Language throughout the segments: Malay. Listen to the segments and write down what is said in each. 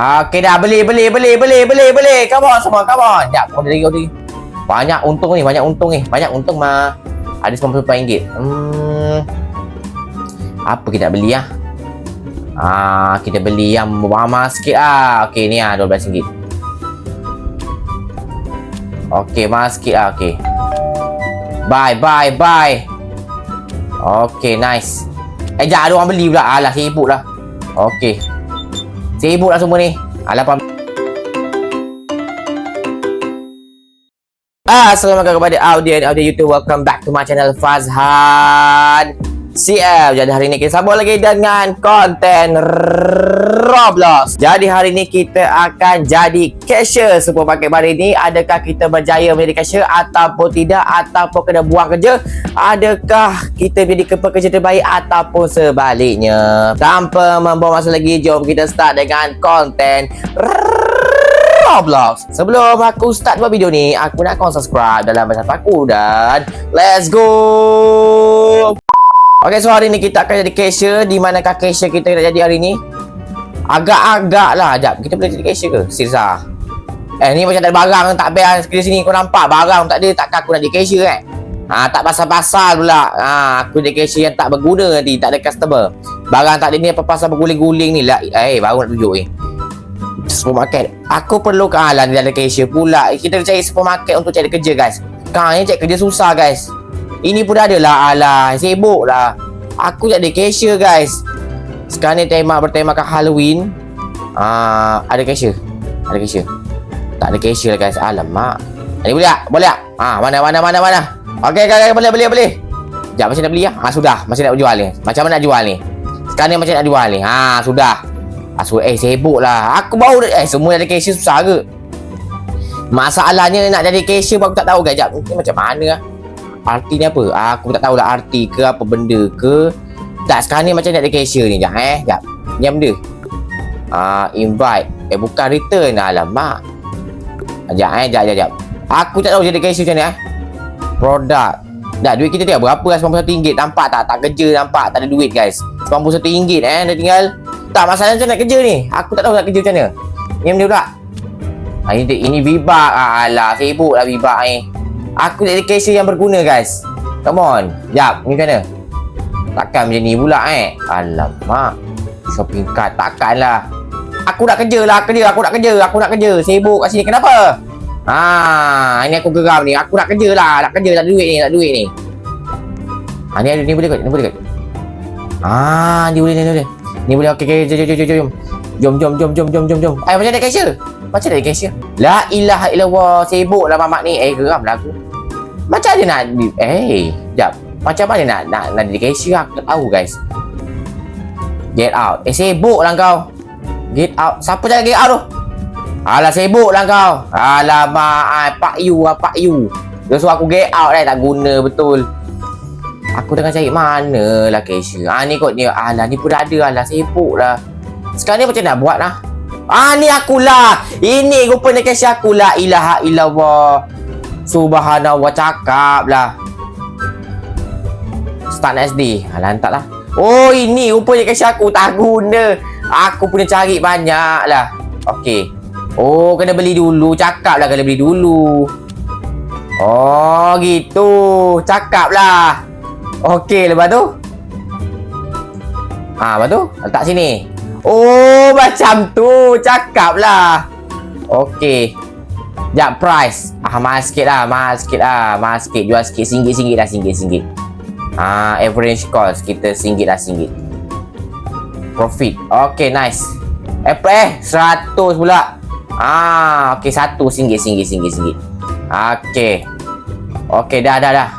Okey dah beli beli beli beli beli beli. Come on semua, come on. Jap, kau lagi kau. Banyak untung ni, banyak untung ni. Banyak untung mah. Ada RM94. Hmm. Apa kita nak beli ah? Ah, kita beli yang murah sikit ah. Okey ni ah RM12. Okey, mahal sikit ah. Okey. Bye, bye, bye. Okey, nice. Eh, jap ada orang beli pula. Alah, sibuk lah. Okey. Sibuk lah semua ni. Alah, pam. Assalamualaikum kepada audien audio YouTube. Welcome back to my channel Fazhan CF. Jadi hari ni kita sambung lagi dengan konten Roblox. Jadi hari ni kita akan jadi cashier supermarket hari ni. Adakah kita berjaya menjadi cashier ataupun tidak ataupun kena buang kerja? Adakah kita jadi pekerja terbaik ataupun sebaliknya? Tanpa membuang masa lagi, jom kita start dengan konten Roblox. Sebelum aku start buat video ni, aku nak kau subscribe dalam bahasa aku dan let's go. Okay, so hari ni kita akan jadi cashier. Di manakah cashier kita nak jadi hari ni? Agak-agak lah. Sekejap, kita boleh jadi cashier ke? Serius lah. Eh, ni macam tak ada barang tak best di sini kau nampak barang tak ada takkan aku nak jadi cashier eh. Ha, tak pasal-pasal pula. Ha, aku jadi cashier yang tak berguna nanti, tak ada customer. Barang tak ada ni apa pasal berguling-guling ni lah. Eh, baru nak tunjuk ni. Eh supermarket. Aku perlu kehalan dia ada cashier pula. Kita cari supermarket untuk cari kerja guys. Kau ni cari kerja susah guys. Ini pun ada lah alah. Sibuk lah. Aku jadi cashier guys. Sekarang ni tema bertemakan Halloween. Ah, uh, ada cashier. Ada cashier. Tak ada cashier lah guys. Alamak. Ini boleh tak? Boleh tak? Ah, mana mana mana mana. Okey, okey, okay, boleh boleh boleh. Sekejap, macam nak beli ya? Ah, sudah. Macam nak jual ni. Macam mana nak jual ni? Sekarang ni macam nak jual ni. Ha, sudah. Asu eh sibuk lah. Aku baru eh semua jadi cashier susah ke? Masalahnya nak jadi cashier aku tak tahu gajak. Ni macam mana lah. Arti ni apa? Aku tak tahulah arti ke apa benda ke. Tak sekarang ni macam nak jadi cashier ni. Sekejap eh. Sekejap. Ni apa benda? Ah, invite. Eh bukan return. Alamak. Sekejap eh. Sekejap, sekejap. Aku tak tahu jadi cashier macam ni eh. Produk. Dah duit kita tinggal berapa lah RM91 Nampak tak? Tak kerja nampak Tak ada duit guys RM91 eh Dah tinggal tak masalah macam nak kerja ni. Aku tak tahu nak kerja macam mana. Ni benda pula. Ha, ini, ini vibak. Ah, alah, sibuk lah ni. Aku jadi cashier yang berguna guys. Come on. Jap, ni mana? Takkan macam ni pula eh. Alamak. Shopping cart. Takkan lah. Aku nak kerja lah. Kerja. Aku nak kerja. Aku nak kerja. Sibuk kat sini. Kenapa? Ha, ini aku geram ni. Aku nak kerja lah. Nak kerja. Tak duit ni. Tak duit ni. Ha, ni ada. Ni boleh kot. Ni boleh kot. Ah, ni boleh. Ni boleh. Ni boleh okey okey jom jom jom jom. Jom jom jom jom jom jom jom. Eh macam ada cashier? Macam ada cashier? La ilaha illallah. Sibuklah mamak ni. Eh geram lah aku. Macam dia nak eh jap. Macam mana nak nak nak jadi cashier aku tak tahu guys. Get out. Eh sibuk lah kau. Get out. Siapa cakap get out tu? Alah sibuk lah kau. Alamak, ai Pak Yu ah Pak Yu. Dia suruh aku get out dah tak guna betul. Aku tengah cari mana lah cashier. Ah ni kot ni. Alah ni pun ada lah. Sibuk lah. Sekarang ni macam nak buat lah. Ah ni akulah. Ini rupanya cashier aku lah. Ilaha illallah. Subhanallah cakap lah. Start SD. Alah hantar lah. Oh ini rupanya cashier aku. Tak guna. Aku punya cari banyak lah. Okey. Oh kena beli dulu. Cakap lah kena beli dulu. Oh gitu. Cakap lah. Okey, lepas tu? Ha, lepas tu? Letak sini. Oh, macam tu. Cakap lah. Okey. Sekejap, price. Ah, mahal sikit lah. Mahal sikit lah. Mahal sikit. Jual sikit. Singgit-singgit lah. Singgit-singgit. Ah, average cost. Kita singgit lah. Singgit. Profit. Okey, nice. Eh, eh. Seratus pula. Ah, okey. Satu. Singgit, singgit, singgit, singgit. Okey. Okey, dah, dah, dah.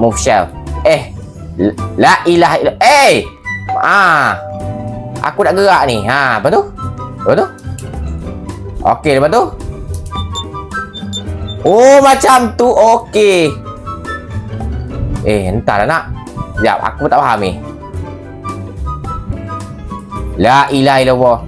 Move shelf. Eh. La ilaha illallah. Eh. Ah. Aku nak gerak ni. Ha, apa tu? Apa tu? Okey, lepas tu? Oh, macam tu. Okey. Eh, entahlah nak. Sekejap, aku tak faham ni. La ilaha illallah.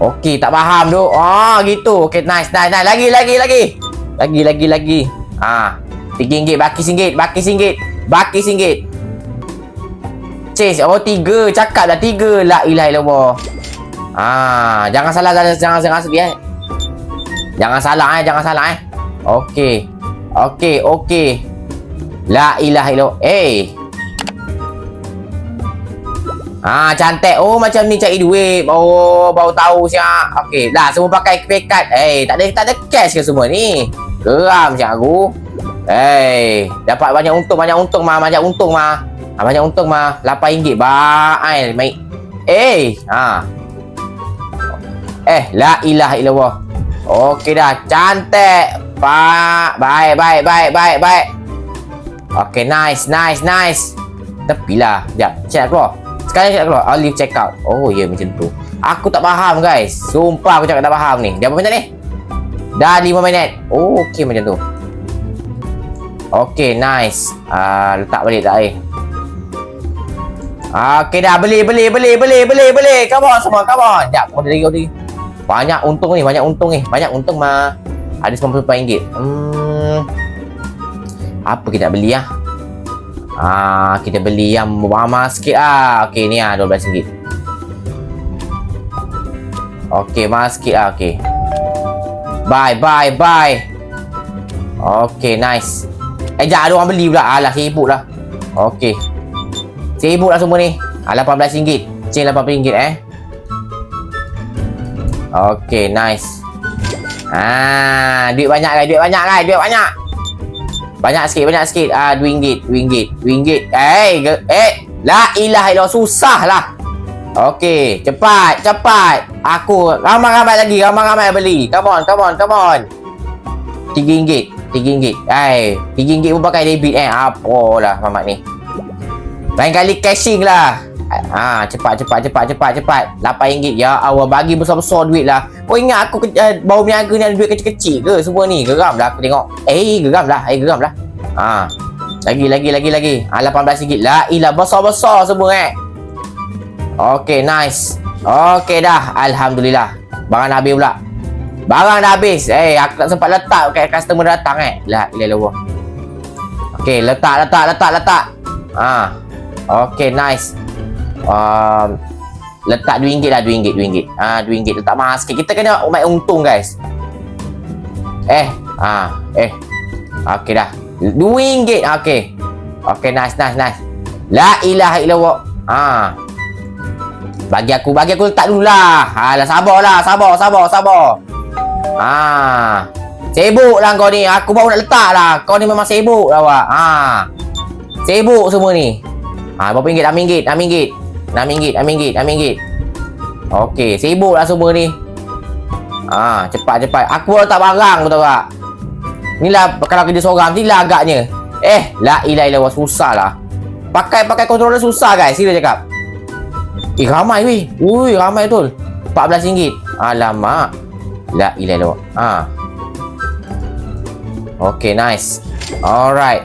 Okey, tak faham tu. Oh, gitu. Okey, nice, nice, nice. Lagi, lagi, lagi. Lagi, lagi, lagi. Ah. RM3, baki RM1, baki RM1. Baki RM1 Change Oh tiga Cakap lah tiga La ilah ilah Ah, jangan salah jangan jangan sedih eh. Jangan salah eh, jangan salah eh. Okey. Okey, okey. La ilaha illallah. Eh. Ah, cantik. Oh, macam ni cari duit. Oh, baru tahu siap. Okey, dah semua pakai card. Eh, tak ada tak ada cash ke semua ni? Geram siap aku. Eh, dapat banyak untung, banyak untung mah, banyak untung mah. Ah, banyak untung mah. RM8 baik. Baik. Eh, ha. Eh, la ilaha illallah. Okey dah, cantik. Pak, baik, baik, baik, baik, baik. Okey, nice, nice, nice. Tepilah. Sekejap, nak keluar. Cek nak keluar. I'll leave check out. Oh, ya yeah, macam tu. Aku tak faham, guys. Sumpah aku cakap tak faham ni. Dah berapa minit ni? Dah 5 minit. Oh, okey macam tu. Okey, nice. Uh, letak balik tak air. Okey dah beli beli beli beli beli beli. Come on semua, come on. Jap, order lagi order lagi. Banyak untung ni, banyak untung ni. Banyak untung mah. Ada RM94. Hmm. Apa kita nak beli ah? Ah, kita beli yang murah sikit ah. Okey ni ah RM12. Okey, mahal sikit ah. Okey. Bye, bye, bye. Okey, nice. Eh, jangan ada orang beli pula. Alah, sibuk lah. Okey. Sibuk lah semua ni. Ah, RM18. Cing RM18 eh. Okey, nice. Ah, duit banyak kan? Duit banyak kan? Duit banyak. Banyak sikit, banyak sikit. Ah, RM2, RM2, RM2. Eh, eh, la ilaha illallah susah lah. Okey, cepat, cepat. Aku ramai-ramai lagi, ramai-ramai beli. Come on, come on, come on. RM3, RM3. Eh, RM3 pun pakai debit eh. Apalah mamat ni. Lain kali cashing lah. Ha, cepat cepat cepat cepat cepat. RM8. Ya Allah bagi besar-besar duit lah. Kau ingat aku uh, baru berniaga ni ada duit kecil-kecil ke semua ni? Geram lah aku tengok. Eh, geram lah. Eh, geram lah. Ha. Lagi lagi lagi lagi. Ha, RM18. La ilah besar-besar semua eh. Okey, nice. Okey dah. Alhamdulillah. Barang dah habis pula. Barang dah habis. Eh, aku tak sempat letak kat customer datang eh. La ilah ilah. Okey, letak letak letak letak. Ha. Okey, nice um, letak RM2 lah RM2 RM2 ah RM2 letak mahal sikit. Kita kena main untung guys. Eh ah eh. Okey dah. RM2 okey. Okey nice nice nice. La ilaha illallah. Ah. Bagi aku bagi aku letak dulu lah. Alah sabarlah sabar sabar sabar. Ah. Sibuk lah kau ni. Aku baru nak letak lah. Kau ni memang sibuk lah awak. Ha. Sibuk semua ni. Ha, Berapa ringgit? RM6 RM6 RM6, RM6, RM6. Okey, sibuklah semua ni. Ah, ha, cepat cepat. Aku tak barang betul tak? Inilah kalau kerja seorang ni lah agaknya. Eh, la ilaha illallah susah lah. Pakai pakai controller susah guys, serius cakap. Eh, ramai weh. Ui, ramai betul. RM14. Alamak. La ilaha illallah. Ah. Ha. Okay, nice. Alright.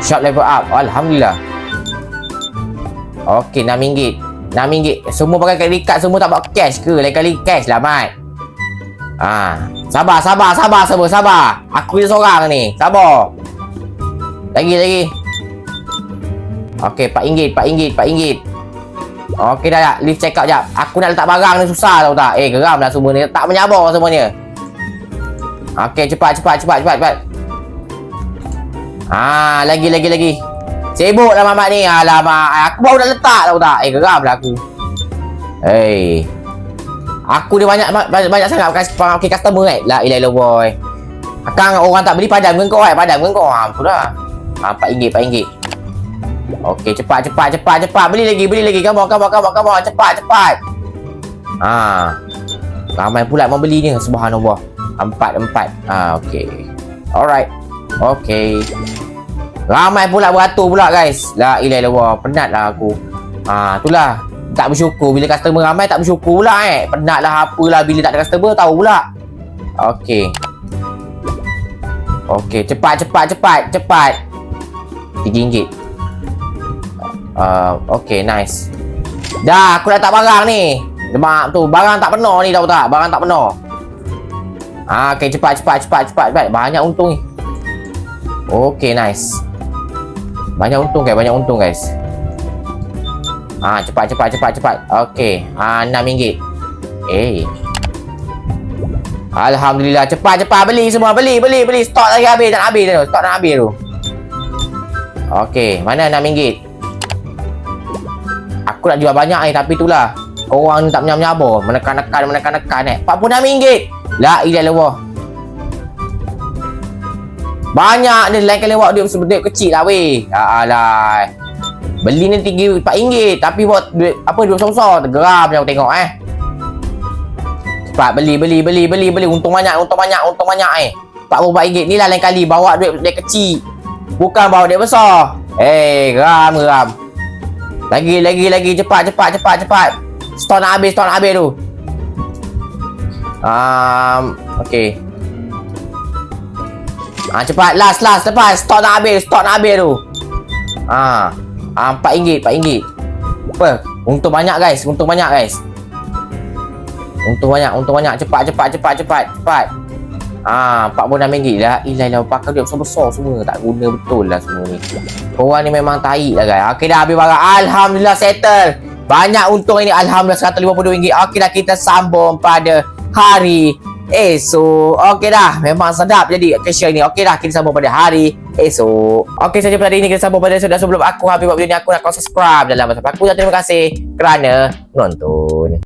Shot level up. Alhamdulillah. Okey, RM6. RM6. Semua pakai credit card semua tak buat cash ke? Lain kali cash lah, Mat. Ha. Sabar, sabar, sabar semua, sabar. Aku je seorang ni. Sabar. Lagi, lagi. Okey, RM4, RM4, RM4. Okey dah, dah. Leave check out jap. Aku nak letak barang ni susah tau tak? Eh, geram lah semua ni. Tak menyabar semuanya. Okey, cepat, cepat, cepat, cepat, cepat. Ah, lagi, lagi, lagi. Sibuk lah mamat ni. Alamak. Aku baru dah letak tau tak. Eh, geram lah aku. Hey. Aku dia banyak banyak, banyak sangat pakai customer kan. La ilaha illallah boy. Akang orang tak beli padam ke kau kan? Padam ke kau? Ha, tu dah. Ha, RM4, RM4. Okey, cepat, cepat, cepat, cepat. Beli lagi, beli lagi. Come on, come on. Cepat, cepat. Ha. Ramai pula mau belinya. Subhanallah. Empat, empat. Ha, okey. Alright. Okey. Ramai pula beratur pula guys. La ilaha illallah. Penat lah aku. Ha, itulah. Tak bersyukur. Bila customer ramai tak bersyukur pula eh. Penat lah apalah bila tak ada customer tahu pula. Okey. Okey. Cepat, cepat, cepat. Cepat. RM3. Uh, Okey, nice. Dah, aku dah tak barang ni. Demak tu. Barang tak penuh ni tahu tak? Barang tak penuh. Ha, okey, cepat, cepat, cepat, cepat, cepat. Banyak untung ni. Okey, nice. Banyak untung guys, banyak untung guys. Ah, cepat cepat cepat cepat. Okey. Ah, RM6. Eh. Alhamdulillah. Cepat, cepat. Beli semua. Beli, beli, beli. Stok lagi habis. Tak habis tu. Stok nak habis tu. Okey. Mana RM6? Aku nak jual banyak ni. Tapi itulah. Korang ni tak menyam-menyabur. Menekan-nekan, menekan-nekan eh. RM46. La ilah Allah. Banyak ni. Lain kali awak duit duit kecil lah weh. Ya alah. Beli ni tinggi RM4. Tapi buat duit apa duit besar-besar. Tergeram je aku tengok eh. Cepat beli beli beli beli beli untung banyak untung banyak untung banyak eh. RM44 ni lah lain kali bawa duit duit kecil. Bukan bawa duit besar. Eh, geram geram. Lagi lagi lagi cepat cepat cepat cepat. Stok nak habis stok nak habis tu. Um, okey. Ah cepat last last lepas stok nak habis stok nak habis tu. Ah, ah RM4 RM4. Apa? Untung banyak guys, untung banyak guys. Untung banyak, untung banyak. Cepat, cepat, cepat, cepat, cepat. Ah, RM46 lah. Ilah lah, pakai duit besar-besar semua. Tak guna betul lah semua ni. Korang ni memang tahi lah guys. Okey dah habis barang. Alhamdulillah settle. Banyak untung ini. Alhamdulillah RM150. Okey dah kita sambung pada hari esok. Okey dah. Memang sedap jadi cashier ni. Okey dah kita sambung pada hari esok. Okey saja pada hari ni kita sambung pada esok. Dan sebelum aku habis buat video ni aku nak kau subscribe dalam masa aku. Dan terima kasih kerana menonton.